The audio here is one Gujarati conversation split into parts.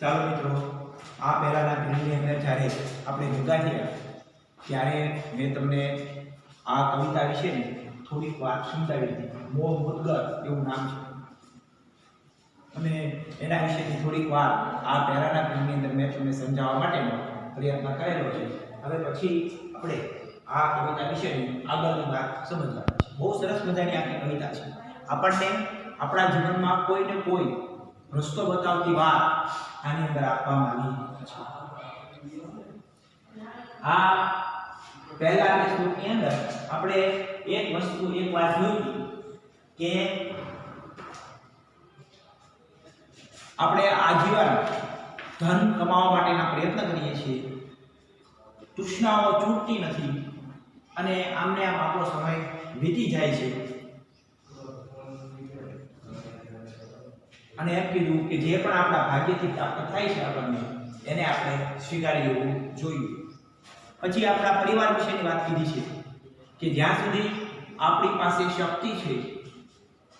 ચાલો મિત્રો, આ પહેલાના પીઢીની અંદર જ્યારે આપણે ભેગા થયા ત્યારે મેં તમને આ કવિતા વિશેની થોડીક વાત સમજાવી હતી. મોહ મુદગર એવું નામ છે. અને એના વિશેની થોડીક વાત આ પહેલાના પીઢીની અંદર મેં તમને સમજાવવા માટેનો પ્રયત્ન કરેલો છે. હવે પછી આપણે આ કવિતા વિશેની આગળની વાત સમજવાની છે. બહુ સરસ મજાની આખી કવિતા છે. આપણને આપણા જીવનમાં કોઈ ને કોઈ રસ્તો બતાવતી વાત આની અંદર આપવામાં આવી. છે આ પહેલા બે શ્લોકની અંદર આપણે એક વસ્તુ એક વાત જોઈ કે આપણે આજીવન ધન કમાવા માટેના પ્રયત્ન કરીએ છીએ. તૃષ્ણાઓ છૂટતી નથી અને આમને આમ આપણો સમય વીતી જાય છે. અને એમ કીધું કે જે પણ આપણા ભાગ્યથી પ્રાપ્ત થાય છે આપણને, એને આપણે સ્વીકારી લેવું જોઈએ પછી આપણા પરિવાર વિશેની વાત કીધી છે કે જ્યાં સુધી આપણી પાસે શક્તિ છે,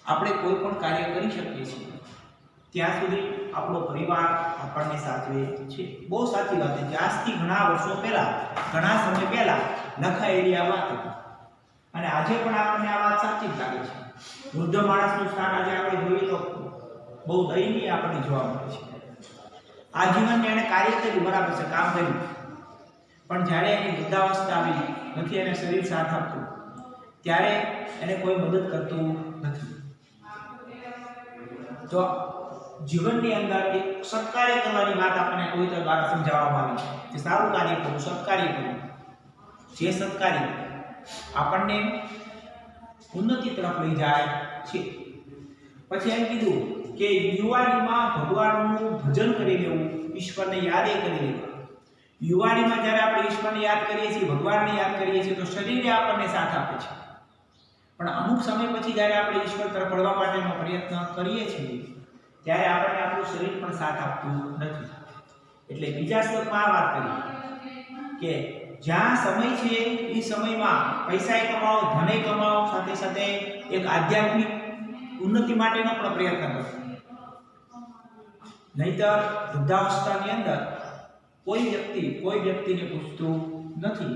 આપણે કોઈ પણ કાર્ય કરી શકીએ છીએ, ત્યાં સુધી આપણો પરિવાર આપણને સાચવે છે. બહુ સાચી વાત છે. આજથી ઘણા વર્ષો પહેલા, ઘણા સમય પહેલા લખાયેલી આ વાત હતી. અને આજે પણ આપણને આ વાત સાચી જ લાગે છે. વૃદ્ધ માણસનું સ્થાન આજે આપણે જોઈએ તો બહુ દયનીય આપણને જોવા મળે છે. આજીવન એણે કાર્ય કર્યું, બરાબર છે, કામ કર્યું. પણ જ્યારે એની વૃદ્ધાવસ્થા આવી, નથી એને શરીર સાથ આપતું, ત્યારે એને કોઈ મદદ કરતું નથી. તો જીવનની અંદર એક સત્કાર્ય કરવાની વાત આપણને કવિતા દ્વારા સમજાવવામાં આવી છે. કે સારું કાર્ય કરવું સત્કાર્ય કરવું જે સત્કાર્ય આપણને ઉન્નતિ તરફ લઈ જાય છે. પછી એમ કીધું કે યુવાનીમાં ભગવાનનું ભજન કરી લેવું, ઈશ્વરને યાદે કરી લેવું. યુવાનીમાં જ્યારે આપણે ઈશ્વરને યાદ કરીએ છીએ, ભગવાનને યાદ કરીએ છીએ, તો શરીરે આપણને સાથ આપે છે. પણ અમુક સમય પછી જ્યારે આપણે ઈશ્વર તરફ વળવા માટેનો પ્રયત્ન કરીએ છીએ, ત્યારે આપણને આપણું શરીર પણ સાથ આપતું નથી. એટલે બીજા શ્લોકમાં આ વાત કરી કે જ્યાં સમય છે, એ સમયમાં પૈસા કમાવો, ધને કમાવો, સાથે સાથે એક આધ્યાત્મિક ઉન્નતિ માટેનો પણ પ્રયત્ન કરો. નહીતર વૃદ્ધાવસ્થાની અંદર કોઈ વ્યક્તિ, કોઈ વ્યક્તિને પૂછતું નથી.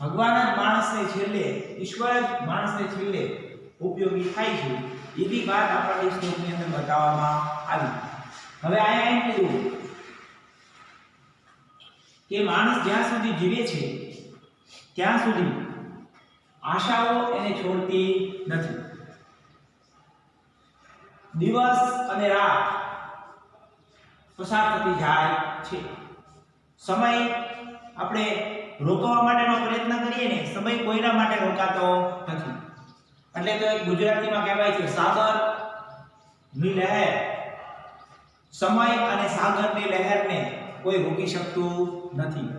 ભગવાન જ માણસને છેલ્લે, ઈશ્વર જ માણસને છેલ્લે ઉપયોગી થાય છે. એવી વાત આપણને શ્લોકની અંદર બતાવવામાં આવી. હવે અહીંયા એમ કીધું કે માણસ જ્યાં સુધી જીવે છે, ત્યાં સુધી આશાઓ એને છોડતી નથી. દિવસ અને રાત પસાર થતી જાય છે. સમય આપણે રોકવા માટેનો પ્રયત્ન કરીએ ને, સમય કોઈના માટે રોકાતો નથી. એટલે તો ગુજરાતીમાં કહેવાય છે, સાગરની લહેર. સમય અને સાગરની લહેરને કોઈ રોકી શકતું નથી.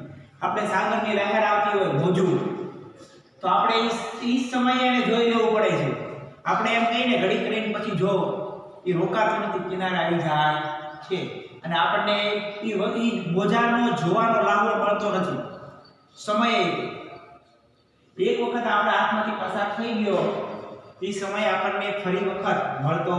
આપણે સાગરની લહેર આવતી હોય મોજું. તો આપણે એ સમયે એને જોઈ લેવું પડે છે. આપણે એમ કહીને ઘડી કરીને પછી જો. એ રોકાતું નથી, કિનારે આવી જાય છે. અને આપણને એ મોજાનો જોવાનો લાભો મળતો નથી. સમય એક વખત આપણા હાથમાંથી પસાર થઈ ગયો, એ સમય આપણને ફરી વખત મળતો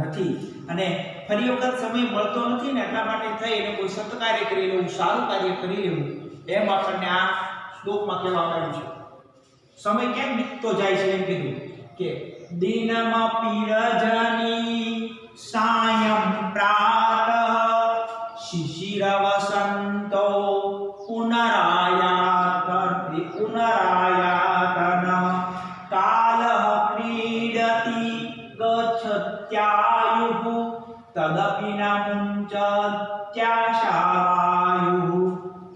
નથી. અને ફરી વખત સમય મળતો નથી ને એટલા માટે થઈ અને કોઈ સત્કાર્ય કરી લેવું, સારું કાર્ય કરી લેવું, એમ આપણને આ શ્લોકમાં કહેવામાં આવ્યું છે. સમય કેમ વીતતો જાય છે એમ કીધું કે, દિનમાં પીરજની સાયમ શિશિર વસંતો પુનરાયાતર્તિ પુનરાયાતન કાલઃ ક્રીડતિ ગચ્છત્યાયુઃ તદપિ ન મુંચત્યાશાવાયુઃ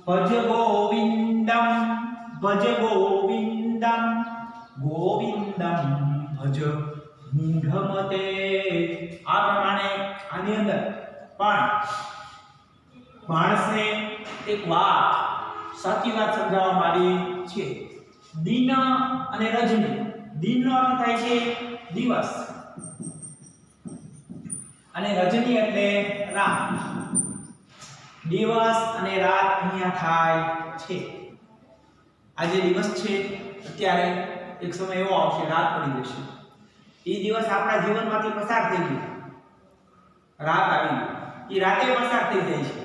ભજ ગોવિંદમ ભજ ગોવિંદમ ગોવિંદમ ભજ મૂઢમતે આ પ્રમાણે આની અંદર પણ માણસને એક વાત સાચી વાત સમજાવવામાં આવી છે દિન અને રજની. દિનનો અર્થ થાય છે દિવસ. અને રજની એટલે રાત. દિવસ અને રાત અહીંયા થાય છે. આજે દિવસ છે, અત્યારે એક સમય એવો આવશે, રાત પડી જશે. એ દિવસ આપણા જીવનમાંથી પસાર થઈ ગયો. રાત આવી એ રાતે પસાર થઈ જાય છે.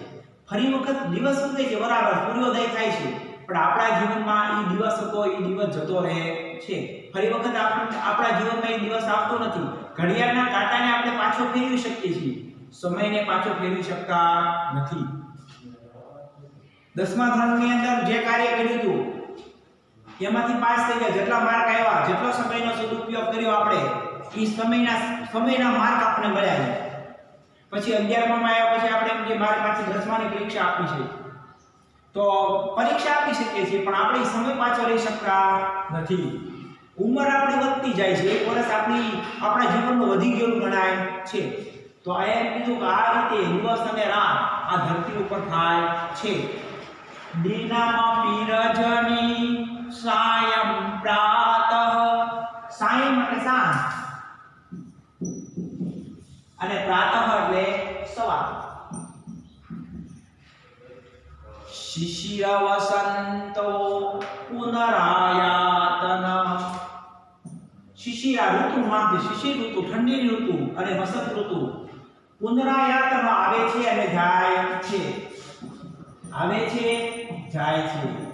ફરી વખત દિવસ ઉગે છે બરાબર સૂર્યોદય થાય છે. પણ આપણા જીવનમાં એ દિવસ હતો એ દિવસ જતો રહે છે. ફરી વખત આપણે આપણા જીવનમાં એ દિવસ આવતો નથી. ઘડિયાળના કાંટાને આપણે પાછો ફેરવી શકીએ છીએ. સમયને પાછો ફેરવી શકતા નથી. દસમા ધોરણની અંદર જે કાર્ય કર્યું હતું, એમાંથી પાસ થઈ ગયા. જેટલા માર્ક આવ્યા, જેટલો સમયનો સદુપયોગ કર્યો આપણે એ સમયના સમયના માર્ક આપણે મળ્યા છે. પછી અગિયારમાં આવ્યા પછી આપણે એમ કે મારે પાછી દસમાની પરીક્ષા આપી છે. તો પરીક્ષા આપી શકીએ છીએ, પણ આપણે સમય પાછો લઈ શકતા નથી. ઉંમર આપણી વધતી જાય છે, એક વર્ષ આપણી, આપણા જીવનનું વધી ગયેલું ગણાય છે. તો આ એમ કીધું કે આ રીતે દિવસ અને રાત આ ધરતી ઉપર થાય છે. દિનમ પીરજની સાયમ પ્રાતઃ. સાયં એટલે સાંજ. અને પ્રાતઃ એટલે સવાર. શિશિર વસંતો પુનરાયાતન શિશિરા ઋતુમાં જે શિશિર ઋતુ, ઠંડી ઋતુ અને વસંત ઋતુ. પુનરાયાતન આવે છે અને જાય છે. આવે છે, જાય છે.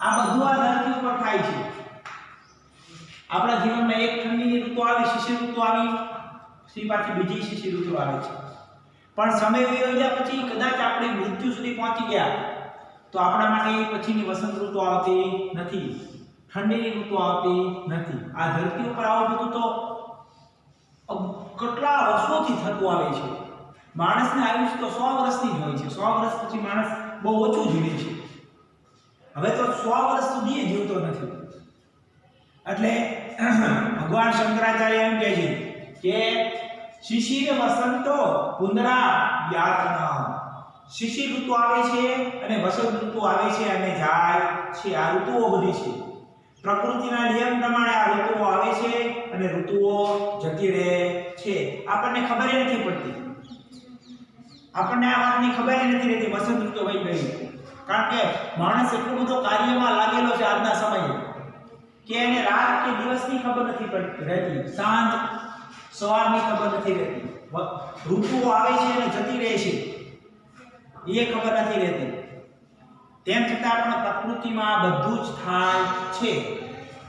આ બધું આ ધરતી ઉપર થાય છે. આપણા જીવનમાં એક ઠંડીની ઋતુ આવી, શિશિર ઋતુ આવી. પછી પાછી બીજી શિશિર ઋતુ આવે છે. પણ સમય વયો ગયા પછી કદાચ આપણે મૃત્યુ સુધી પહોંચી ગયા, તો આપણા માટે પછીની વસંત ઋતુ આવતી નથી, ઠંડીની ઋતુ આવતી નથી. આ ધરતી ઉપર આવું બધું તો કેટલા વર્ષોથી થતું આવે છે. માણસને આયુષ્ય તો સો વર્ષની જ હોય છે. સો વર્ષ પછી માણસ બહુ ઓછું જીવે છે. હવે તો સો વર્ષ સુધી એ જીવતો નથી. એટલે ભગવાન શંકરાચાર્ય એમ કહે છે કે શિશિર વસંતો પુનરા યાતના શિશિર ઋતુ આવે છે અને વસંત ઋતુ આવે છે અને જાય છે. આ ઋતુઓ બધી છે. પ્રકૃતિના નિયમ પ્રમાણે આ ઋતુઓ આવે છે અને ઋતુઓ જતી રહે છે. આપણને ખબર નથી પડતી. આપણને આ વાતની ખબર નથી રહેતી વસંત ઋતુ વહી ગઈ. કારણ કે માણસ એટલો બધો કાર્યમાં લાગેલો છે આજના સમયે કે એને રાત કે દિવસની ખબર નથી પડતી રહેતી. સાંજ સવારની ખબર નથી રહેતી. ઋતુ આવે છે અને જતી રહે છે. એ ખબર નથી રહેતી. તેમ છતાં પણ પ્રકૃતિમાં બધું જ થાય છે.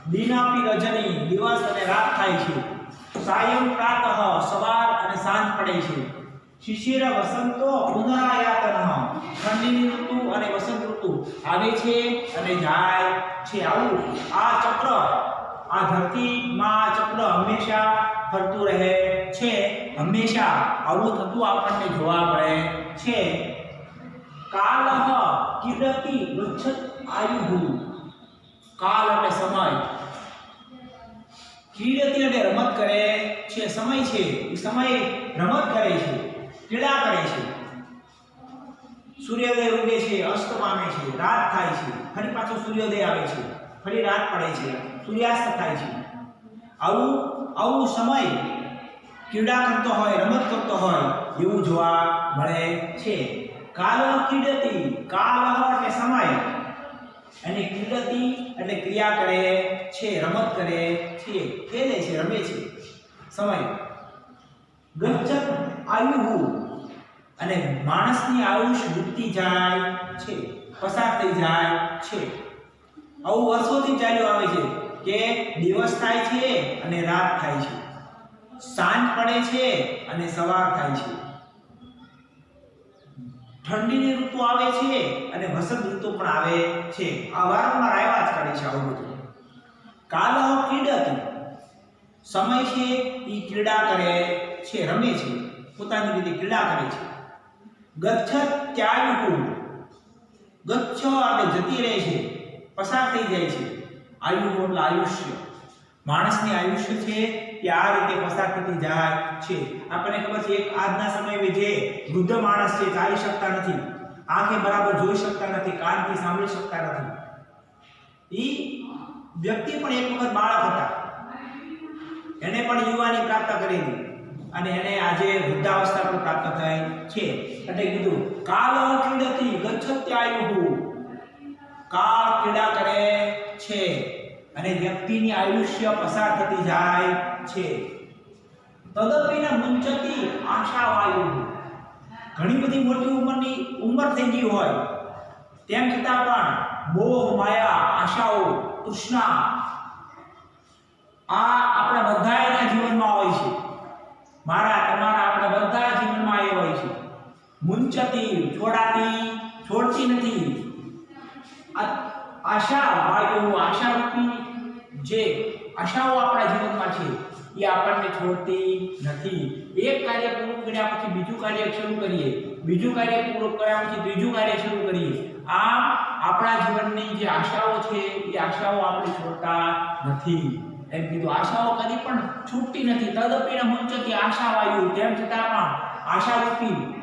દિનાપી રજની દિવસ અને રાત થાય છે. સાયં પ્રાતઃ સવાર અને સાંજ પડે છે. શિશિર વસંતો પુનરાયાતન. ઠંડીની ઋતુ અને વસંત ઋતુ આવે છે અને જાય છે. આવું આ ચક્ર આ ધરતીમાં માં ચક્ર હંમેશા ફરતું રહે છે, હંમેશા આવું થતું આપણને જોવા મળે છે. કાલહ કિરતી વૃક્ષ આયુ કાલ એટલે સમય. ક્રીડતી એટલે રમત કરે છે, સમય છે. સમય રમત કરે છે ક્રીડા કરે છે. સૂર્યોદય ઉગે છે, અસ્ત પામે છે, રાત થાય છે, ફરી પાછો સૂર્યોદય આવે છે, ફરી રાત પડે છે. સૂર્યાસ્ત થાય છે આવું આવું સમય ક્રીડા કરતો હોય, રમત કરતો હોય, એવું જોવા મળે છે. કાલ ક્રીડતી, કાલ એટલે સમય? અને ક્રીડતી એટલે ક્રિયા કરે છે, રમત કરે છે, ખેલે છે, રમે છે. સમય. ગચ્છત આયુ અને માણસની આયુષ વીતતી જાય છે, પસાર થઈ જાય છે. આવું વર્ષોથી ચાલ્યું આવે છે. કે દિવસ થાય છે અને રાત થાય છે. સાંજ પડે છે અને સવાર થાય છે. ઠંડીની ઋતુ આવે છે અને વસંત ઋતુ પણ આવે છે. આ વારંવાર આવ્યા જ કરે છે આવું બધું. કાલ ક્રીડતી સમય છે એ ક્રીડા કરે છે, રમે છે. પોતાની રીતે ક્રીડા કરે છે. ગચ્છત ત્યાયુહુ ગચ્છ આપણે જતી રહે છે. પસાર થઈ જાય છે. આયુ એટલે આયુષ્ય. માણસની આયુષ્ય છે કે આ રીતે પસાર થતી જાય છે. આપણને ખબર છે એક આજના સમયે જે વૃદ્ધ માણસ છે, ચાલી શકતા નથી. આંખે બરાબર જોઈ શકતા નથી, કાનથી સાંભળી શકતા નથી. ઈ વ્યક્તિ પણ એક વખત બાળક હતા. એને પણ યુવાની પ્રાપ્ત કરેલી. અને એને આજે વૃદ્ધાવસ્થા પણ પ્રાપ્ત થઈ છે. એટલે કીધું, કાલ ક્રીડતી ગચ્છત્યાયુહુ કાળ ક્રીડા કરે છે અને વ્યક્તિની આયુષ્ય પસાર થતી જાય છે. તદપીને મુંચતી આશાવાયુ. ઘણી બધી મોટી ઉંમરની ઉંમર થઈ ગઈ હોય. તેમ છતાં પણ મોહ, માયા, આશાઓ, તૃષ્ણા આ આપણા બધાના જીવનમાં હોય છે. મારા, તમારા આપણા બધા જીવનમાં એ હોય છે. મુંચતી છોડાતી, છોડતી નથી. આશા વાયુ આશારૂપી જે આશાઓ આપણા જીવનમાં છે, એ આપણને છોડતી નથી. એક કાર્ય પૂરું કર્યા પછી બીજું કાર્ય શરૂ કરીએ, બીજું કાર્ય પૂરું કર્યા પછી ત્રીજું કાર્ય શરૂ કરીએ. આ આપણા જીવનની જે આશાઓ છે, એ આશાઓ આપણે છોડતા નથી. એમ કીધું. આશાઓ કદી પણ છૂટતી નથી. તદપીને મુંચતી આશા વાયુ. તેમ છતાં પણ આશારૂપી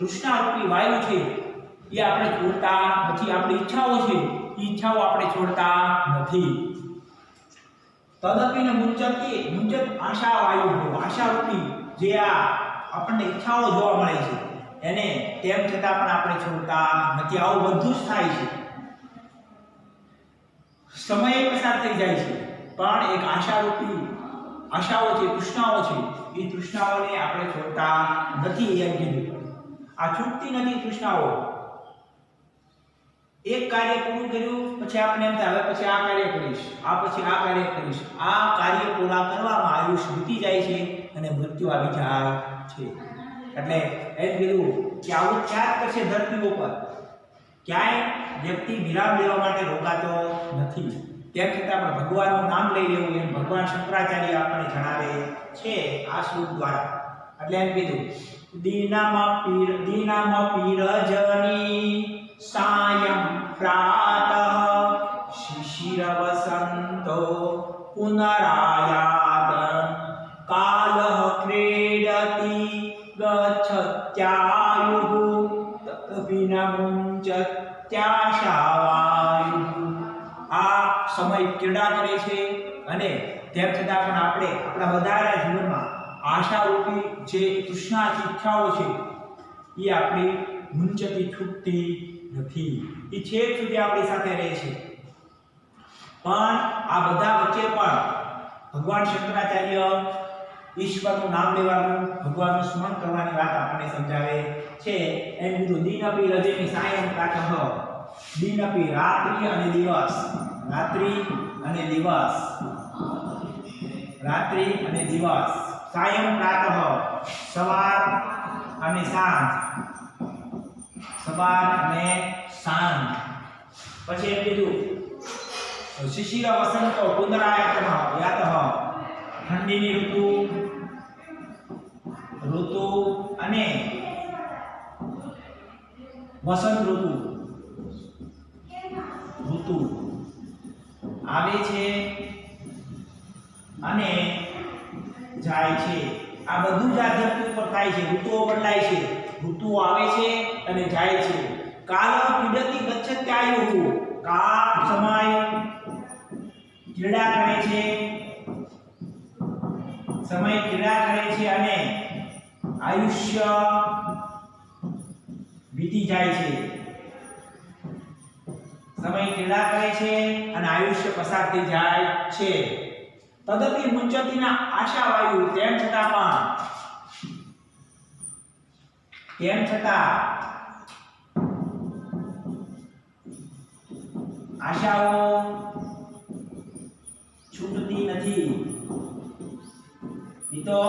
કૃષ્ણારૂપી વાયુ છે. એ આપણે છોડતા નથી આપણી ઈચ્છાઓ છે ઈચ્છાઓ આપણે છોડતા નથી. તદપીને મુંચતી મુંચત આશા વાયુ આશારૂપી, જે આ આપણને ઈચ્છાઓ જોવા મળે છે, એને તેમ છતાં પણ આપણે છોડતા નથી. આવું બધું જ થાય છે. સમય પસાર થઈ જાય છે, પણ એક આશારૂપી આશાઓ છે, તૃષ્ણાઓ છે, એ તૃષ્ણાઓને આપણે છોડતા નથી, એમ કીધું. આ છૂટતી નથી તૃષ્ણાઓ. એક કાર્ય પૂરું કર્યું, પછી આપણે એમ થાય, હવે પછી આ કાર્ય કરીશ, આ પછી આ કાર્ય કરીશ. આ કાર્ય પૂરા કરવામાં આયુષ વીતી જાય છે અને મૃત્યુ આવી જાય છે. એટલે એમ કીધું કે આવું ક્યાંક કરશે ધરતી ઉપર. ક્યાંય વ્યક્તિ વિરામ લેવા માટે રોકાતો નથી. તેમ છતાં પણ ભગવાનનું નામ લઈ લેવું એમ ભગવાન શંકરાચાર્ય આપણને જણાવે છે આ શ્લોક દ્વારા. એટલે એમ કીધું, દીનામાં પીર, દીનામ પીરજની પ્રાતઃ શિશિર વસંતો પુનરાયાત કાલઃ ક્રીડતિ ગચ્છત્યાયુઃ તદપિનમુંચત્યાશાવાયુઃ આ સમય ક્રીડા કરે છે અને તેમ છતાં પણ આપણે આપણા વધારા જીવનમાં આશારૂપી જે તૃષ્ણા ઈચ્છાઓ છે, એ આપણી મુંચતી છૂટતી નથી. એ છેક સુધી આપણી સાથે રહે છે. પણ આ બધા વચ્ચે પણ ભગવાન શંકરાચાર્ય ઈશ્વરનું નામ લેવાનું, ભગવાનનું સ્મરણ કરવાની વાત આપણને સમજાવે છે. એમ કીધું દિનપી રજની સાયમ પ્રાતઃ દિનપી રાત્રિ અને દિવસ. રાત્રિ અને દિવસ. રાત્રિ અને દિવસ. સાયમ પ્રાતઃ સવાર અને સાંજ. સવાર અને સાંજ પછી એમ કીધું શિશિર વસંતો પુનરાયતઃ યાતઃ ઠંડીની ઋતુ ઋતુ અને વસંત ઋતુ. ઋતુ. આવે છે અને જાય છે. આ બધું જ આધ્યાત્મિક પર થાય છે, ઋતુઓ બદલાય છે. ઋતુઓ આવે છે અને જાય છે. કાલ પીડતી ગચ્છત્યાયુ કાળ, સમય ક્રીડા કરે છે. સમય ક્રીડા કરે છે અને આયુષ્ય વીતી જાય છે. સમય ક્રીડા કરે છે અને આયુષ્ય પસાર થઈ જાય છે. તદપી મુંચતીના આશાવાયુ તેમ છતાં પણ તેમ છતાં? આશાઓ છૂટતી નથી. તો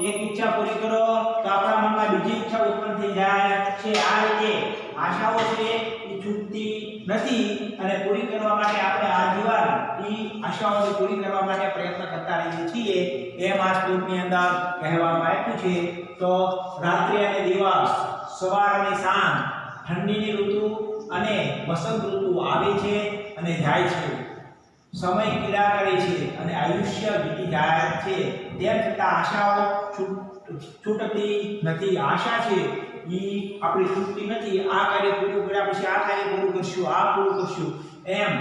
એક ઈચ્છા પૂરી કરો તો આપણા મનમાં બીજી ઈચ્છા ઉત્પન્ન થઈ જાય છે. આ રીતે આશાઓ છે એ છૂટતી નથી અને પૂરી કરવા માટે આપણે આજીવન ઈ આશાઓને પૂરી કરવા માટે પ્રયત્ન કરતા રહીએ છીએ. એમ આ શ્લોકની અંદર કહેવામાં આવ્યું છે, તો રાત્રિ અને દિવસ સવાર અને સાંજ ઠંડીની ઋતુ અને વસંત ઋતુ આવે છે અને જાય છે. સમય ક્રીડા કરે છે અને આયુષ્ય વીતી જાય છે. તેમ છતાં આશાઓ છૂટ- છૂટતી નથી. આશા છે ઈ આપણી છૂટતી નથી. આ કાર્ય પૂરું કર્યા પછી આ કાર્ય પૂરું કરશું, આ પૂરું કરશું. એમ.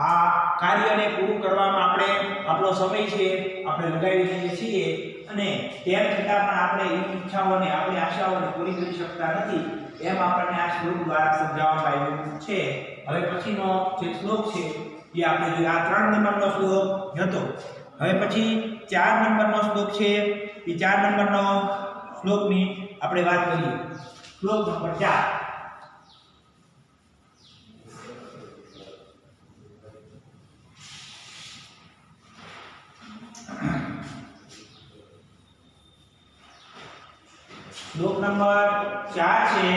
આ કાર્યને પૂરું કરવામાં આપણે આપણો સમય છે, આપણે લગાવી દઈએ છીએ અને તેમ છતાં પણ આપણે એ ઈચ્છાઓને, આપણી આશાઓને પૂરી કરી શકતા નથી. એમ આપણને આ શ્લોક દ્વારા સમજાવવામાં આવ્યું છે. હવે પછીનો જે શ્લોક છે, એ આપણે જોઈએ આ ત્રણ નંબરનો શ્લોક હતો. હવે પછી ચાર નંબરનો શ્લોક છે. એ ચાર નંબરનો શ્લોકની આપણે વાત કરીએ. શ્લોક નંબર ચાર. શ્લોક નંબર ચાર છે.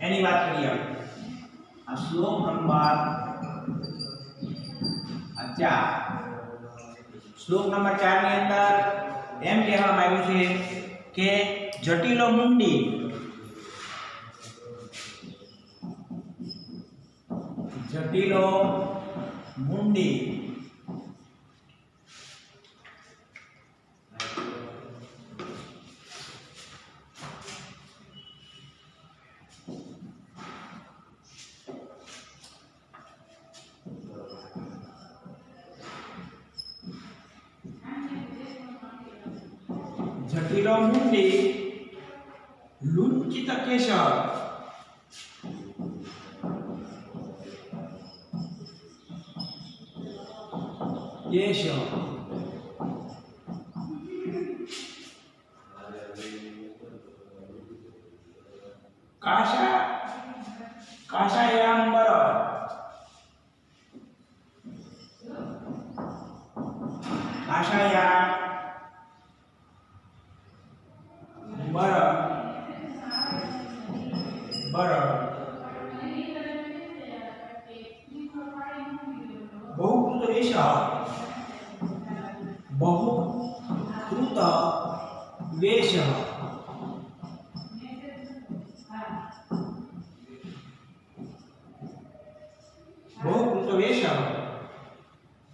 એની વાત કરીએ આપણે. આ શ્લોક નંબર આ ચાર. શ્લોક નંબર ચારની અંદર એમ કહેવામાં આવ્યું છે કે જટિલો મુંડી. જટિલો મુંડી. લુંચિત કેશવ કેશવ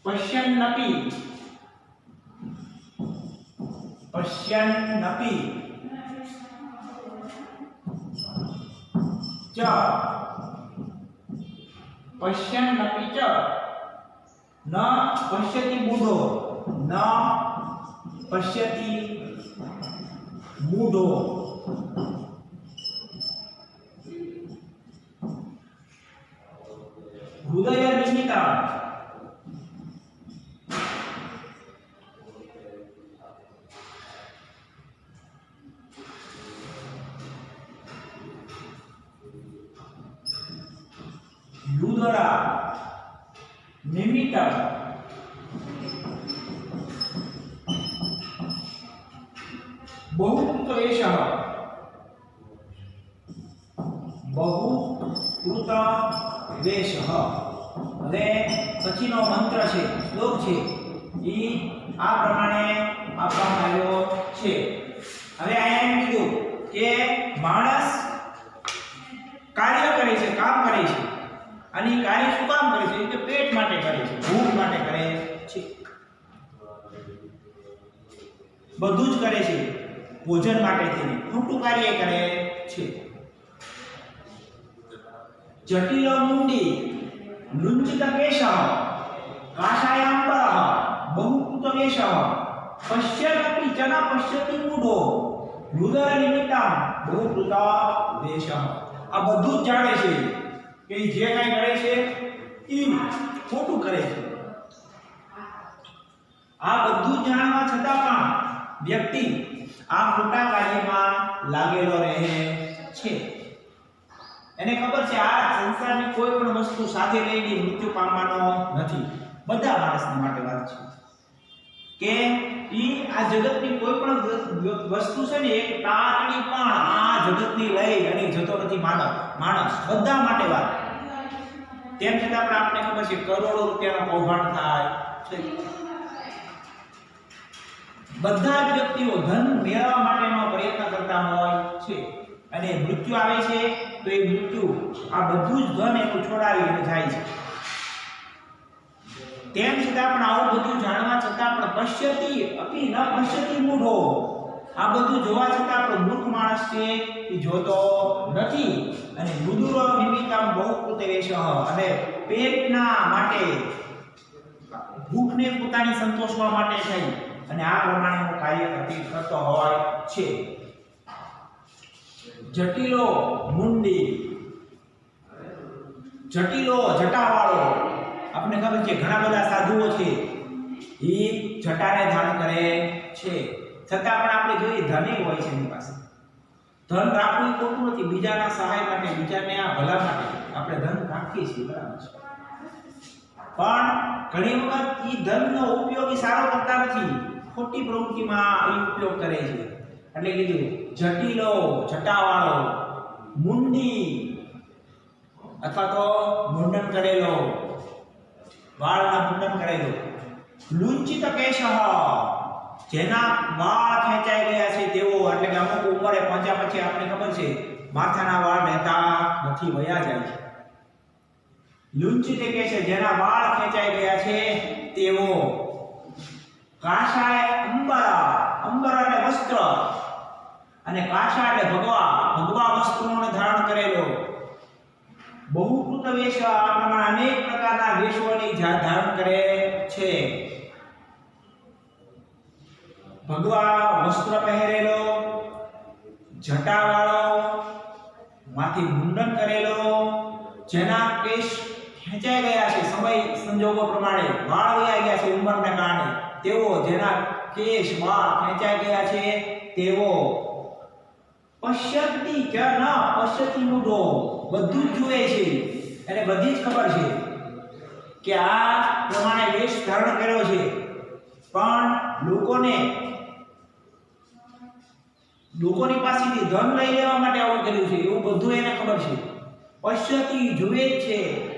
પશ્યન્નપી પશ્યન્નપી ચ પશ્યન્નપી ચ ન પશ્યતિ મૂઢો ન પશ્યતિ મૂઢો બહુકૃત વેશ હવે પછીનો મંત્ર છે, શ્લોક છે એ આ પ્રમાણે આપવામાં આવ્યો છે. હવે અહીંયા એમ કીધું કે માણસ કાર્ય કરે છે, કામ કરે છે. અને એ કાર્ય શું કામ કરે છે? કે પેટ માટે કરે છે, ભૂખ માટે કરે છે. બધું જ કરે છે, ભોજન માટે થઈને. ખોટું કાર્ય કરે છે. જટિલ મુંડી લુંચિત કેશ કાશાયાંબર બહુકૃત વેશ પશ્યતિ ચન પશ્યતિ મૂઢો હૃદય નિમિત્તમ બહુકૃત વેશ આ બધું જ જાણે છે કે ઈ જે કાંઈ કરે છે એ ખોટું કરે છે આ બધું જ જાણવા છતાં પણ વ્યક્તિ આ ખોટા કાર્યમાં લાગેલો રહે છે એને ખબર છે, આ સંસારની કોઈ પણ વસ્તુ સાથે લઈને મૃત્યુ પામવાનો નથી. બધા માણસને માટે વાત છે. કે ઈ આ જગતની કોઈ પણ વસ્તુ છે ને, એક તાતડી પણ આ જગતની લઈ અને જતો નથી માનવ, માણસ. બધા માટે વાત. તેમ છતાં પણ આપણે ખબર છે, કરોડો રૂપિયાનો કૌભાંડ થાય. બધા જ વ્યક્તિઓ ધન મેળવવા માટેનો પ્રયત્ન કરતા હોય છે. અને મૃત્યુ આવે છે, તો એ મૃત્યુ આ બધું જ ધન એનું છોડાવીને જાય છે. તેમ છતાં પણ આવું બધું જાણવા છતાં પણ પશ્યતી અપી ન પશ્યતી મૂઢો. આ બધું જોવા છતાં પણ મૂર્ખ માણસ છે, એ જોતો નથી. અને મૃદુર નિમિત્તમ બહુ કૃતે વેશ અને પેટના માટે ભૂખને પોતાની સંતોષવા માટે થઈ. અને આ પ્રમાણેનું કાર્ય કરતી કરતો હોય છે. જટિલો મુંડી. જટિલો જટાવાળો. આપણે ખબર છે, ઘણા બધા સાધુઓ છે. એ જટાને ધારણ કરે છે. છતાં પણ આપણે જોઈએ ધનિક હોય છે એની પાસે. ધન રાખવું એ ખોટું નથી. બીજાના સહાય માટે, બીજાને આ ભલા માટે આપણે ધન રાખીએ છીએ, બરાબર છે. પણ ઘણી વખત એ ધનનો ઉપયોગ સારો કરતા નથી. ખોટી પ્રવૃત્તિમાં એ ઉપયોગ કરે છે. એટલે કીધું, જટીલો, જટાવાળો, મુંડી અથવા તો મુંડન કરેલો. વાળના મુંડન કરેલો. લુંચિત કેશ, જેના વાળ ખેંચાઈ ગયા છે તેવો એટલે કે અમુક ઉંમરે પહોંચ્યા પછી આપણે ખબર છે, માથાના વાળ રહેતા નથી, વયા જાય છે. લુંચિત છે જેના વાળ ખેંચાઈ ગયા છે તેવો કાશાય અંબરા, અંબર અને વસ્ત્ર અને પાછા એટલે ભગવા ભગવા વસ્ત્રોને ધારણ કરેલો. બહુકૃત વેશ આ પ્રમાણે અનેક પ્રકારના વેશોની ધારણ કરે છે. ભગવા વસ્ત્ર પહેરેલો, જટાવાળો, માથી મુંડન કરેલો, જેના કેશ ખેંચાઈ ગયા છે સમય સંજોગો પ્રમાણે. વાળ વયા ગયા છે ઉંમરને કારણે. તેઓ જેના કેશ વાળ ખેંચાઈ ગયા છે તેવો પશ્યતી કે ન પશ્યતી મુઢો બધું જ જુએ છે. અને બધી જ ખબર છે કે આ પ્રમાણે વેશ ધારણ કર્યો છે. પણ લોકોને, લોકોની પાસેથી ધન લઈ લેવા માટે આવું કર્યું છે. એવું બધું એને ખબર છે. પશ્યતિ જુએ જ છે.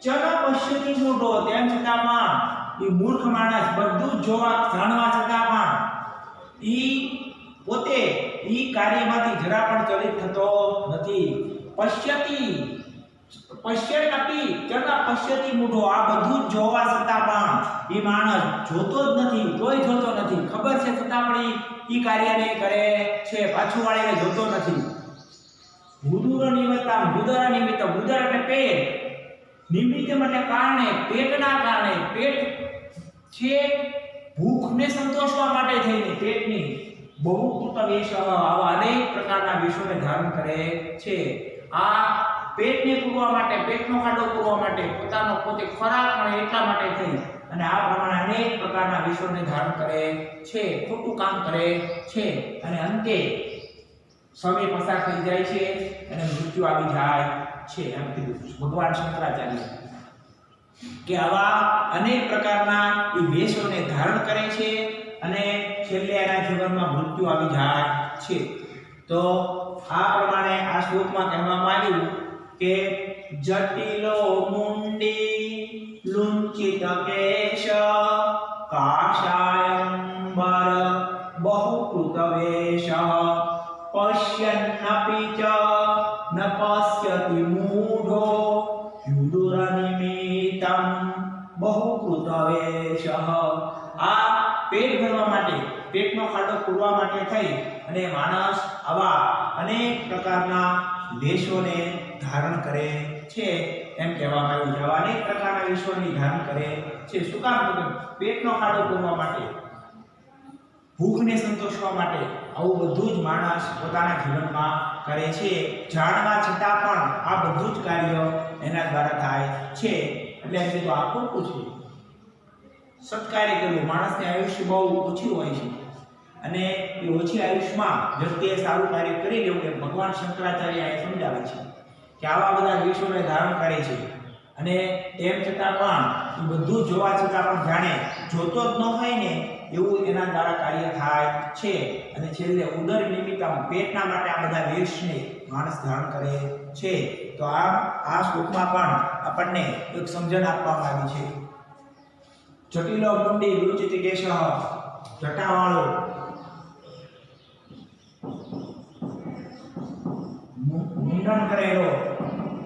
ચલ પશ્યતિ મોટો તેમ છતાં પણ એ મૂર્ખ માણસ બધું જ જોવા, જાણવા છતાં પણ ઈ પોતે ઈ કાર્યમાંથી જરા પણ ચલિત થતો નથી. પશ્યતી પશ્યતી ચલા પશ્યતી મૂઢો, આ બધું જ જોવા છતાં પણ ઈ માણસ જોતો જ નથી, કોઈ જોતો નથી. ખબર છે છતાં પણ ઈ કાર્યને કરે છે, પાછું વાળીને જોતો નથી. ભૂદુર નિમિત્તા ભૂદર નિમિત્ત ભૂદર એટલે પેટ. નિમિત્ત માટે કારણે, પેટના કારણે, પેટ છે, ભૂખને સંતોષવા માટે થઈને, પેટની બહુકૃત વેશ આવા અનેક પ્રકારના વેશોને ધારણ કરે છે. આ પેટને પૂરવા માટે, પેટનો ખાડો પૂરવા માટે પોતાનો પોતે ખોરાક મળે એટલા માટે થઈ અને આ પ્રમાણે અનેક પ્રકારના વિશ્વને ધારણ કરે છે, ખોટું કામ કરે છે. અને અંતે સમય પસાર થઈ જાય છે અને મૃત્યુ આવી જાય છે. એમ કીધું ભગવાન શંકરાચાર્ય કે આવા અનેક પ્રકારના એ વેશોને ધારણ કરે છે અને છેલ્લે એના જીવનમાં મૃત્યુ આવી જાય છે. તો આ પ્રમાણે આ શ્લોકમાં કહેવામાં આવ્યું કે જટિલો મુંડી લુંચિત કેશ કાશાયંબર બહુકૃત વેશ. પશ્યન્નપી ચ ન પશ્યતિ મૂઢો યુદુરનિમિત્તમ બહુકૃત વેશ. આ પેટ ભરવા માટે, પેટનો ખાડો પૂરવા માટે થઈ અને માણસ આવા અનેક પ્રકારના વેશોને ધારણ કરે છે. એમ કહેવામાં આવ્યું છે. આવા અનેક પ્રકારના વેશોની ધારણ કરે છે. શું કામ કર્યું પેટનો ખાડો પૂરવા માટે, ભૂખને સંતોષવા માટે આવું બધું જ માણસ પોતાના જીવનમાં કરે છે. જાણવા છતાં પણ આ બધું જ કાર્ય એના દ્વારા થાય છે. એટલે એમ કીધું, આ ખોટું છે સત્કાર્ય કરવું. માણસને આયુષ્ય બહુ ઓછી હોય છે. અને એ ઓછી આયુષ્યમાં વ્યક્તિએ સારું કાર્ય કરી લેવું એ ભગવાન શંકરાચાર્ય એ સમજાવે છે કે આવા બધા વિશ્વને ધારણ કરે છે. અને તેમ છતાં પણ એ બધું જોવા છતાં પણ જાણે, જોતો જ ન હોય ને એવું એના દ્વારા કાર્ય થાય છે. અને છેલ્લે ઉદર નિમિત્તમ પેટના માટે આ બધા વેશને માણસ ધારણ કરે છે. તો આ આ શ્લોકમાં પણ આપણને એક સમજણ આપવામાં આવી છે. જટિલો મુંડી રુચિત કેશ, જટાવાળો. મુંડન કરેલો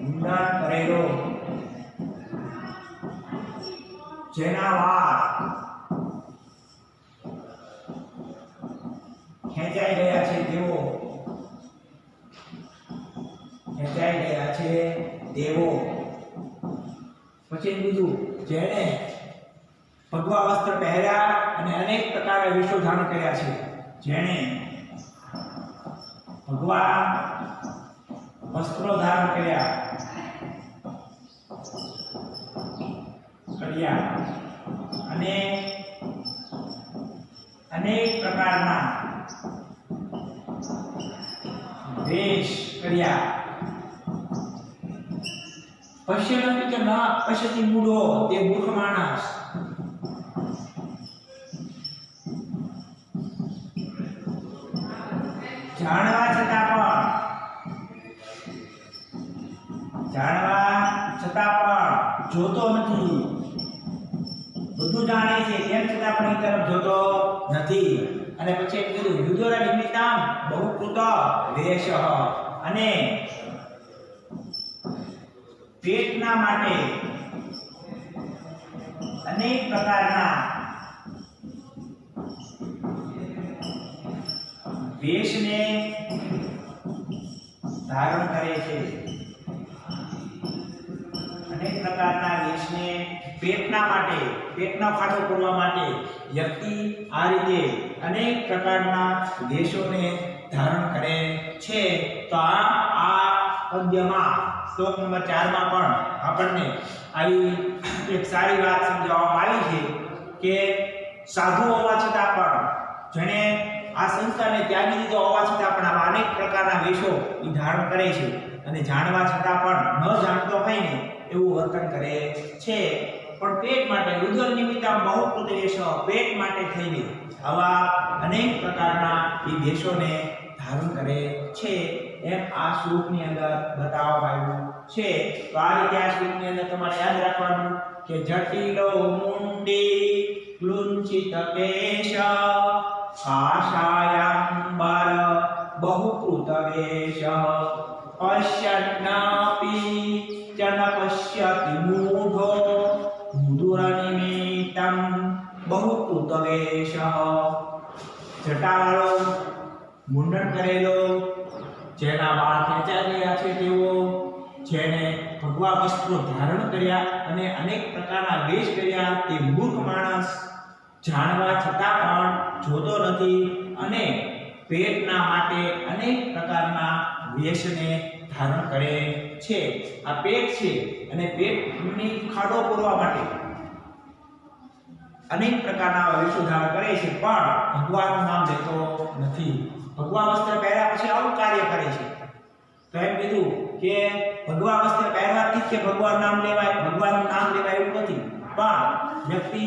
મુંડન કરેલો. જેના વાળ ખેંચાઈ ગયા છે તેવો ખેંચાઈ ગયા છે દેવો પછી બીજું, જેણે ભગવા વસ્ત્ર પહેર્યા અને અનેક પ્રકારના વિશ્વ ધારણ કર્યા છે. જેણે ભગવાન વસ્ત્રો ધારણ કર્યા કર્યા અને અનેક પ્રકારના વેશ કર્યા. પશ્યનપી કે ન પશ્યતિ મૂઢો તે મૂર્ખ માણસ જાણવા છતાં પણ જાણવા છતાં પણ જોતો નથી. બધું જાણે છે તેમ છતાં પણ એ તરફ જોતો નથી. અને પછી કીધું યુદ્ધોર નિમિત્તામ બહુ કૃત વેશ અને પેટના માટે અનેક પ્રકારના વેશને ધારણ કરે છે. અનેક પ્રકારના વેશને પેટના માટે, પેટનો ફાટો પૂરવા માટે વ્યક્તિ આ રીતે અનેક પ્રકારના વેશોને ધારણ કરે છે. તો આ આ પદ્યમાં, શ્લોક નંબર ચારમાં પણ આપણને આવી એક સારી વાત સમજાવવામાં આવી છે કે સાધુ હોવા છતાં પણ જેણે આ સંસ્થાને ત્યાગી દીધો હોવા છતાં પણ આવા અનેક પ્રકારના વેશો એ ધારણ કરે છે. અને જાણવા છતાં પણ ન જાણતો હોય ને એવું વર્તન કરે છે. પણ પેટ માટે ઉદર નિમિત્તા બહુ પ્રદેશ પેટ માટે થઈને આવા અનેક પ્રકારના એ દેશોને ધારણ કરે છે. એમ આ શ્લોકની અંદર બતાવવામાં આવ્યું છે. તો આ રીતે આ શ્લોકની અંદર તમારે યાદ રાખવાનું. કે જટિલો મુંડી ક્લુંચિત કેશ આશાયાંબર બહુકૃત વેશ પશ્યન્નાપી ચ ન પશ્યતિ મૂઢો મુદુરનિમિત્તં બહુકૃત વેશ જટાવાળો મુંડન કરેલો જેના વાળ ખેંચાઈ ગયા છે તેઓ જેને ભગવા વસ્ત્રો ધારણ કર્યા અને અનેક પ્રકારના વેશ કર્યા તે મૂર્ખ માણસ જાણવા છતાં પણ જોતો નથી અને પેટના માટે અનેક પ્રકારના વેશને ધારણ કરે છે. આ પેટ છે અને પેટની ખાડો પૂરવા માટે અનેક પ્રકારના વેશો ધારણ કરે છે, પણ ભગવાનનું નામ લેતો નથી. ભગવા વસ્ત્ર પહેર્યા પછી આવું કાર્ય કરે છે. તો એમ કીધું કે ભગવાન વસ્ત્ર પહેરવાથી કે ભગવાન નામ લેવાય ભગવાનનું નામ લેવાય એવું નથી. પણ વ્યક્તિ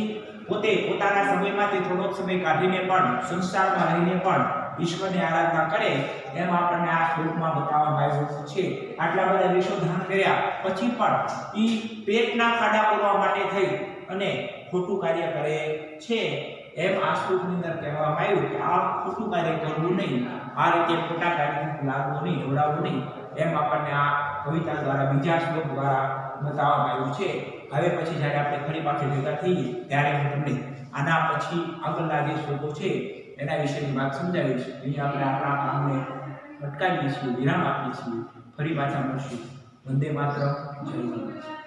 પોતે પોતાના સમયમાંથી થોડોક સમય કાઢીને પણ, સંસારમાં રહીને પણ ઈશ્વરની આરાધના કરે, એમ આપણને આ શ્લોકમાં બતાવવામાં આવ્યું છે. આટલા બધા વિશ્વ ધારણ કર્યા, પછી પણ એ પેટના ખાડા પૂરવા માટે થઈ અને ખોટું કાર્ય કરે છે એમ આ શ્લોકની અંદર કહેવામાં આવ્યું કે આ ખોટું કાર્ય કરવું નહીં. આ રીતે ખોટા કાર્યમાં લાગવું નહીં જોડાવવું નહીં. એમ આપણને આ કવિતા દ્વારા, બીજા શ્લોક દ્વારા બતાવવામાં આવ્યું છે. હવે પછી જ્યારે આપણે ફરી પાછળ ભેગા થઈએ, ત્યારે હું તમને આના પછી આગળના જે શ્લોકો છે, એના વિશેની વાત સમજાવીશ. અહીંયા આપણે આપણા કામને અટકાવીએ છીએ, વિરામ આપીએ છીએ. ફરી પાછા મળશું. વંદે માત્ર જય